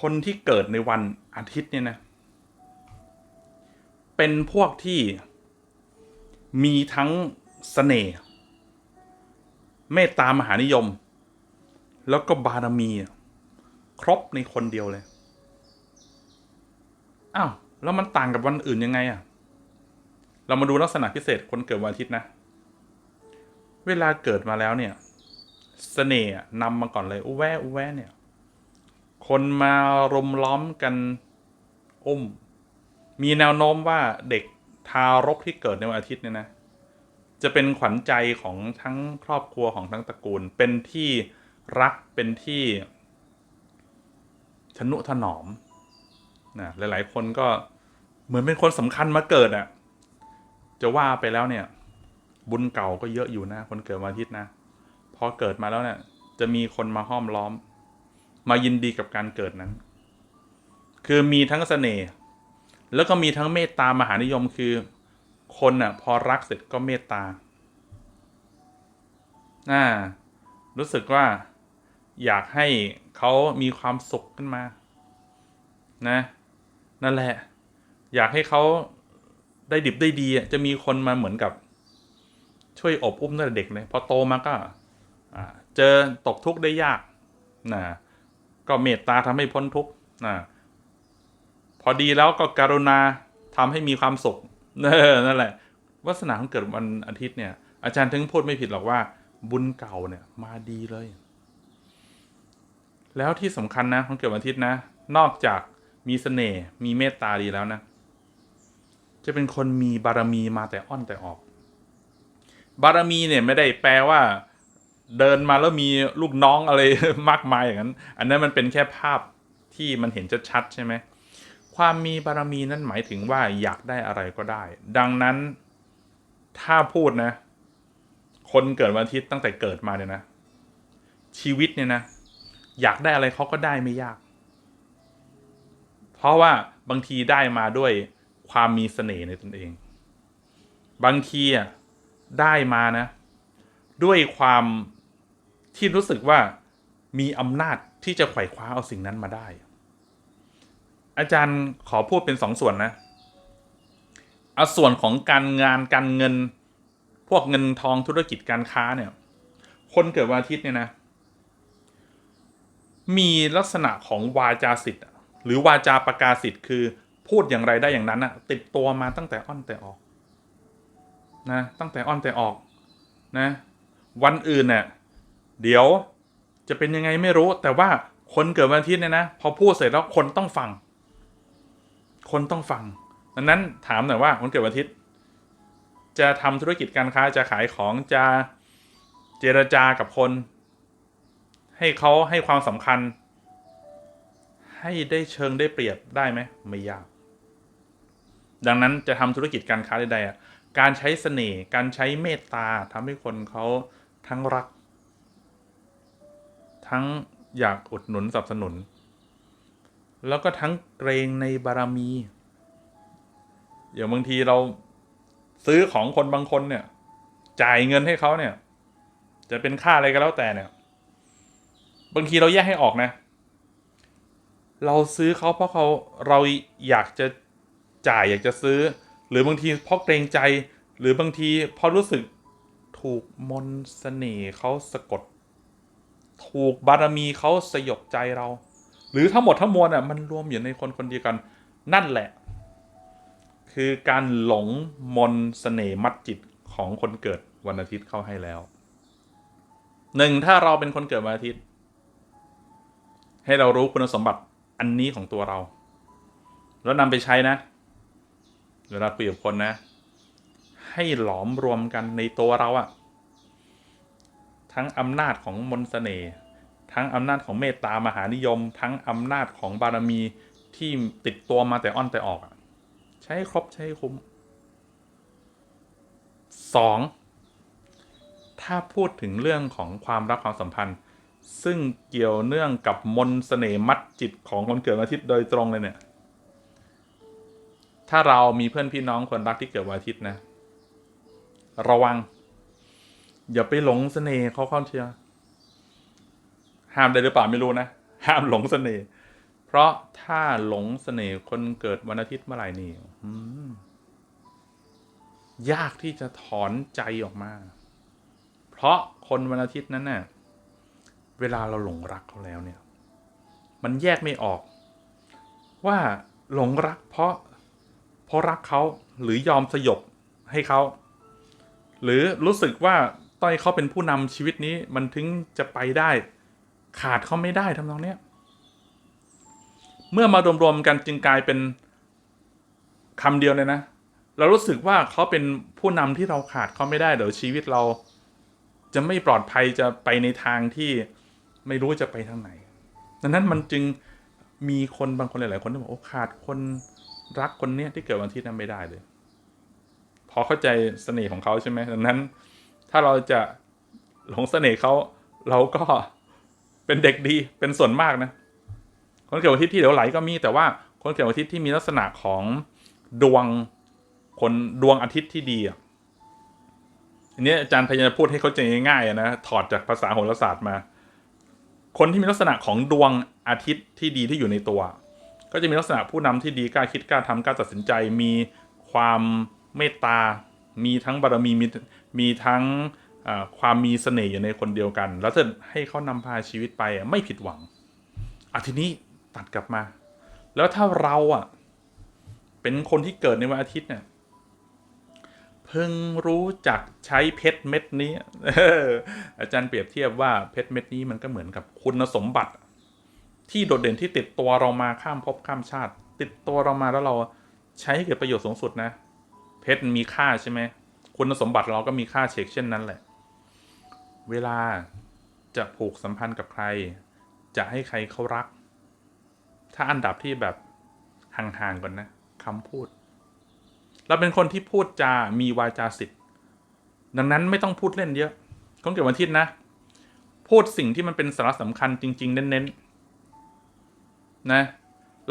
คนที่เกิดในวันอาทิตย์เนี่ยนะ เป็นพวกที่มีทั้งเสน่ห์เมตตามหานิยม แล้วก็บารมี ครบในคนเดียวเลย อ้าว แล้วมันต่างกับวันอื่นยังไงอะเรามาดูลักษณะพิเศษคนเกิดวันอาทิตย์นะ เวลาเกิดมาแล้วเนี่ยเสน่ห์นำมาก่อนเลยอุแวอุแวเนี่ย คนมารุมล้อมกันอุ้ม มีแนวโน้มว่าเด็กทารกที่เกิดในวันอาทิตย์เนี่ยนะ จะเป็นขวัญใจของทั้งครอบครัวของทั้งตระกูล เป็นที่รักเป็นที่ทนุถนอมนะหลาย ๆ คนก็เหมือนเป็นคนสำคัญมาเกิดอะ่ะ จะว่าไปแล้วเนี่ย บุญเก่าก็เยอะอยู่นะ คนเกิดวันอาทิตย์นะ พอเกิดมาแล้วเนี่ย จะมีคนมาห้อมล้อม มายินดีกับการเกิดนั้น คือมีทั้งเสน่ห์แล้วก็มีทั้งเมตตามหานิยมคือ คนน่ะ พอรักเสร็จก็เมตตาอ่ารู้สึกว่าอยากให้เขามีความสุขขึ้นมา นะ นั่นแหละ อยากให้เขาได้ดิบได้ดีอะจะมีคนมาเหมือนกับ ช่วยอบอุ้มตั้งแต่เด็กเลยพอโตมาก็เจอตกทุกข์ได้ยากนะ ก็เมตตาทำให้พ้นทุกข์นะพอดีแล้วก็การุณาทำให้มีความสุขนั่นแหละวัสนาของเกิดวันอาทิตย์เนี่ย อาจารย์ถึงพูดไม่ผิดหรอกว่า บุญเก่าเนี่ย มาดีเลย แล้วที่สำคัญนะของเกิดวันอาทิตย์นะ นอกจากมีเสน่ห์มีเมตตาดีแล้วนะ จะเป็นคนมีบารมีมาแต่อ้อนแต่ออก บารมีเนี่ยไม่ได้แปลว่า เดินมาแล้วมีลูกน้องอะไรมากมายอย่างนั้น อันนั้นมันเป็นแค่ภาพที่มันเห็นชัดๆใช่ไหมความมีบารมีนั้นหมายถึงว่าอยากได้อะไรก็ได้ ดังนั้นถ้าพูดนะ คนเกิดวันอาทิตย์ตั้งแต่เกิดมาเนี่ยนะ ชีวิตเนี่ยนะ อยากได้อะไรเขาก็ได้ไม่ยาก เพราะว่าบางทีได้มาด้วยความมีเสน่ห์ในตนเอง บางทีอะได้มานะ ด้วยความ ที่รู้สึกว่ามีอำนาจที่จะไขว่คว้าเอาสิ่งนั้นมาได้ อาจารย์ขอพูดเป็นสองส่วนนะเอาส่วนของการงานการเงิน พวกเงินทองธุรกิจการค้าเนี่ย คนเกิดวันอาทิตย์เนี่ยนะ มีลักษณะของวาจาสิทธิ์หรือวาจาประกาศสิทธิ์คือพูดอย่างไรได้อย่างนั้นอะติดตัวมาตั้งแต่อ้อนแต่ออกนะตั้งแต่อ้อนแต่ออกนะ วันอื่นเนี่ย เดี๋ยวจะเป็นยังไงไม่รู้ แต่ว่าคนเกิดวันอาทิตย์เนี่ยนะ พอพูดเสร็จแล้วคนต้องฟัง คนต้องฟังดังนั้นถามหน่อยว่าคนเกิดวันอาทิตย์ จะทำธุรกิจการค้าจะขายของจะเจรจากับคน ให้เขาให้ความสำคัญ ให้ได้เชิงได้เปรียบได้ไหมไม่ยาก ดังนั้นจะทำธุรกิจการค้าใดๆอะการใช้เสน่ห์การใช้เมตตาทำให้คนเขาทั้งรัก ทั้งอยากอุดหนุนสนับสนุน แล้วก็ทั้งเกรงในบารมีอย่างบางทีเราซื้อของคนบางคนเนี่ย จ่ายเงินให้เขาเนี่ย จะเป็นค่าอะไรก็แล้วแต่เนี่ย บางทีเราแยกให้ออกนะ เราซื้อเขาเพราะเขาเราอยากจะจ่ายอยากจะซื้อ หรือบางทีเพราะเกรงใจ หรือบางทีเพราะรู้สึกถูกมนต์เสน่ห์เขาสะกด ถูกบารมีเขาสยบใจเรา หรือทั้งหมดทั้งมวลอะมันรวมอยู่ในคนคนเดียวกัน นั่นแหละ คือการหลงมนต์เสน่ห์มัดจิตของคนเกิดวันอาทิตย์เข้าให้แล้วหนึ่งถ้าเราเป็นคนเกิดวันอาทิตย์ ให้เรารู้คุณสมบัติอันนี้ของตัวเรา แล้วนำไปใช้นะ เวลาคุยกับคนนะ ให้หลอมรวมกันในตัวเราอะ ทั้งอำนาจของมนต์เสน่ห์ทั้งอำนาจของเมตตามหานิยม ทั้งอำนาจของบารมีที่ติดตัวมาแต่อ้อนแต่ออก ใช้ครบใช้คุ้มสองถ้าพูดถึงเรื่องของความรักความสัมพันธ์ ซึ่งเกี่ยวเนื่องกับมนต์เสน่ห์มัดจิตของคนเกิดวันอาทิตย์โดยตรงเลยเนี่ย ถ้าเรามีเพื่อนพี่น้องคนรักที่เกิดวันอาทิตย์นะ ระวัง อย่าไปหลงเสน่ห์เขาเข้าเชียร์ห้ามได้หรือเปล่าไม่รู้นะ ห้ามหลงเสน่ห์เพราะถ้าหลงเสน่ห์คนเกิดวันอาทิตย์เมื่อไหร่นี่ยากที่จะถอนใจออกมา เพราะคนวันอาทิตย์นั้นเน่ะเวลาเราหลงรักเขาแล้วเนี่ย มันแยกไม่ออก ว่าหลงรักเพราะ เพราะรักเขาหรือยอมสยบให้เขา หรือรู้สึกว่า ต้อยเขาเป็นผู้นำชีวิตนี้มันถึงจะไปได้ ขาดเขาไม่ได้ทำนองเนี้ยเมื่อมารวมๆกันจึงกลายเป็นคำเดียวเลยนะ เรารู้สึกว่าเขาเป็นผู้นำที่เราขาดเขาไม่ได้เดี๋ยวชีวิตเรา จะไม่ปลอดภัยจะไปในทางที่ไม่รู้จะไปทางไหนดังนั้นมันจึงมีคนบางคนหลาย ๆ คนที่บอกโอ้ขาดคนรักคนเนี้ยที่เกิดวันที่นั้นไม่ได้เลย พอเข้าใจเสน่ห์ของเขาใช่ไหมดังนั้น ถ้าเราจะหลงเสน่ห์เขาเราก็เป็นเด็กดีเป็นส่วนมากนะ คนเกิดวันอาทิตย์ที่เหลวไหลก็มีแต่ว่าคนเกิดวันอาทิตย์ที่มีลักษณะของดวงคนดวงอาทิตย์ที่ดีอะอันนี้อาจารย์พยายามพูดให้เขาใจง่ายๆนะถอดจากภาษาโหราศาสตร์มา คนที่มีลักษณะของดวงอาทิตย์ที่ดีที่อยู่ในตัว ก็จะมีลักษณะผู้นำที่ดีกล้าคิดกล้าทำกล้าตัดสินใจ มีความเมตตา มีทั้งบารมีมี มีทั้งความมีเสน่ห์อยู่ในคนเดียวกัน แล้วจะให้เขานำพาชีวิตไปไม่ผิดหวังอทีนี้ตัดกลับมา แล้วถ้าเราอะ เป็นคนที่เกิดในวันอาทิตย์เนี่ยเพิ่งรู้จักใช้เพชรเม็ดนี้อออาจารย์เปรียบเทียบว่าเพชรเม็ดนี้มันก็เหมือนกับคุณสมบัติ ที่โดดเด่นที่ติดตัวเรามาข้ามภพข้ามชาติ ติดตัวเรามาแล้วเราใช้ให้เกิดประโยชน์สูงสุดนะ เพชรมีค่าใช่ไหม คุณสมบัติเราก็มีค่าเช็คเช่นนั้นแหละ เวลาจะผูกสัมพันธ์กับใคร จะให้ใครเขารัก ถ้าอันดับที่แบบห่างๆก่อนนะคำพูด เราเป็นคนที่พูดจา มีวาจาสิทธิ์ดังนั้นไม่ต้องพูดเล่นเยอะคนเกิดวันอาทิตย์นะ พูดสิ่งที่มันเป็นสาระสำคัญจริง ๆ เน้นๆนะ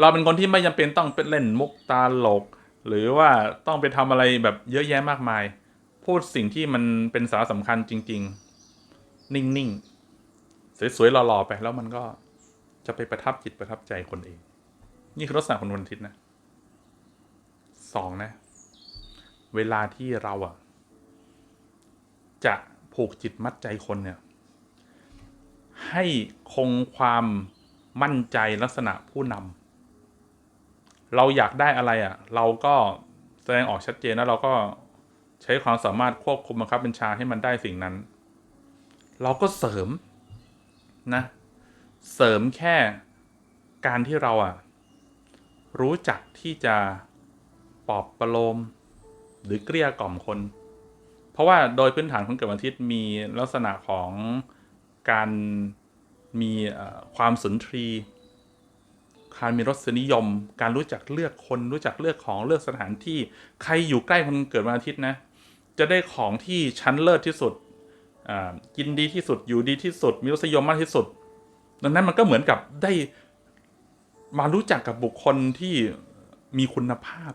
เราเป็นคนที่ไม่จำเป็นต้องเป็นเล่นมุกตาหลก หรือว่าต้องไปทำอะไรแบบเยอะแยะมากมาย พูดสิ่งที่มันเป็นสาระสำคัญจริง ๆ นิ่งๆ สวยๆหล่อๆไปแล้วมันก็จะไปประทับจิตประทับใจคนเอง นี่คือลักษณะของวันอาทิตย์นะสองนะ เวลาที่เราอะจะผูกจิตมัดใจคนเนี่ย ให้คงความมั่นใจลักษณะผู้นำเราอยากได้อะไรอะ เราก็แสดงออกชัดเจนแล้วเราก็ ใช้ความสามารถควบคุมบังคับบัญชาให้มันได้สิ่งนั้น เราก็เสริมนะ เสริมแค่การที่เราอะรู้จักที่จะปอบประโลม หรือเกลี้ยกล่อมคน เพราะว่าโดยพื้นฐานของเกิดวันอาทิตย์มีลักษณะของการมีความสุนทรีการมีรสนิยม การรู้จักเลือกคน รู้จักเลือกของเลือกสถานที่ ใครอยู่ใกล้คนเกิดวันอาทิตย์นะ จะได้ของที่ชั้นเลิศที่สุดกินดีที่สุดอยู่ดีที่สุด มีรสยมมากที่สุด ดังนั้นมันก็เหมือนกับได้มารู้จักกับบุคคลที่มีคุณภาพ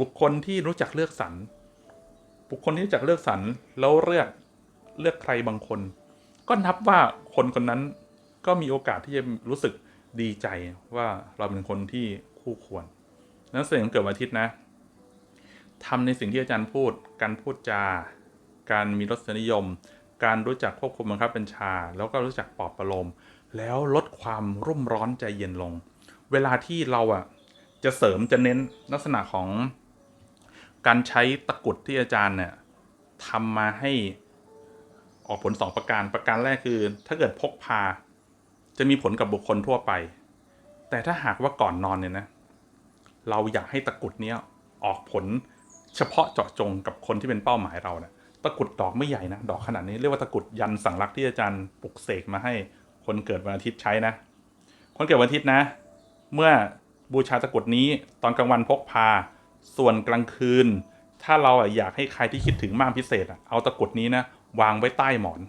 บุคคลที่รู้จักเลือกสรรบุคคลที่รู้จักเลือกสรรแล้วเลือกเลือกใครบางคน ก็นับว่าคนคนนั้นก็มีโอกาสที่จะรู้สึกดีใจว่าเราเป็นคนที่คู่ควร นั้นเสน่ห์ของเกิดวันอาทิตย์นะ ทำในสิ่งที่อาจารย์พูด การพูดจา การมีรสนิยม การรู้จักควบคุมบังคับบัญชา แล้วก็รู้จักปลอบประโลม แล้วลดความรุ่มร้อนใจเย็นลง เวลาที่เราอะจะเสริมจะเน้นลักษณะของการใช้ตะกุดที่อาจารย์เนี่ยทำมาให้ออกผลสองประการประการแรกคือ ถ้าเกิดพกพาจะมีผลกับบุคคลทั่วไป แต่ถ้าหากว่าก่อนนอนเนี่ยนะ เราอยากให้ตะกุดเนี้ยออกผล เฉพาะเจาะจงกับคนที่เป็นเป้าหมายเราเนี่ยตะกุดดอกไม่ใหญ่นะ ดอกขนาดนี้เรียกว่าตะกุดยันสังลักษ์ที่อาจารย์ปลุกเสกมาให้คนเกิดวันอาทิตย์ใช้นะ คนเกิดวันอาทิตย์นะ เมื่อบูชาตะกุดนี้ตอนกลางวันพกพา ส่วนกลางคืน ถ้าเราอยากให้ใครที่คิดถึงมากพิเศษเอาตะกุดนี้นะวางไว้ใต้หมอน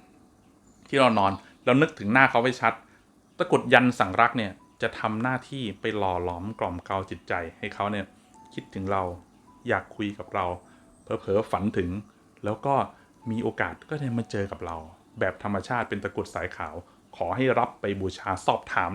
ที่เรานอนเรานึกถึงหน้าเขาไว้ชัด ตะกุดยันสังรักเนี่ยจะทำหน้าที่ไปหล่อหลอมกล่อมเกลาจิตใจให้เขาเนี่ยคิดถึงเรา อยากคุยกับเราเผลอๆฝันถึง แล้วก็มีโอกาสก็ได้มาเจอกับเรา แบบธรรมชาติเป็นตะกรุดสายขาว ขอให้รับไปบูชาสอบถาม